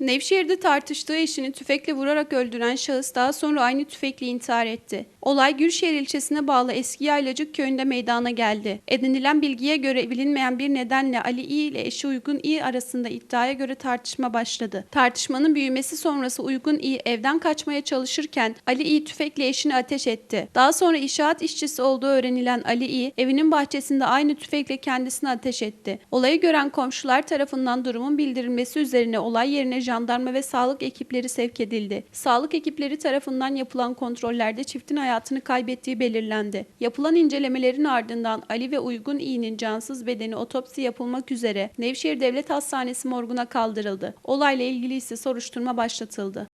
Nevşehir'de tartıştığı eşini tüfekle vurarak öldüren şahıs daha sonra aynı tüfekle intihar etti. Olay Gülşehir ilçesine bağlı Eski Yaylacık köyünde meydana geldi. Edinilen bilgiye göre bilinmeyen bir nedenle Ali İ ile eşi Uygun İ arasında iddiaya göre tartışma başladı. Tartışmanın büyümesi sonrası Uygun İ evden kaçmaya çalışırken Ali İ tüfekle eşini ateş etti. Daha sonra inşaat işçisi olduğu öğrenilen Ali İ evinin bahçesinde aynı tüfekle kendisine ateş etti. Olayı gören komşular tarafından durumun bildirilmesi üzerine olay yerine jandarma ve sağlık ekipleri sevk edildi. Sağlık ekipleri tarafından yapılan kontrollerde çiftin hayatını kaybettiği belirlendi. Yapılan incelemelerin ardından Ali ve Uygun İ'nin cansız bedeni otopsi yapılmak üzere Nevşehir Devlet Hastanesi morguna kaldırıldı. Olayla ilgili ise soruşturma başlatıldı.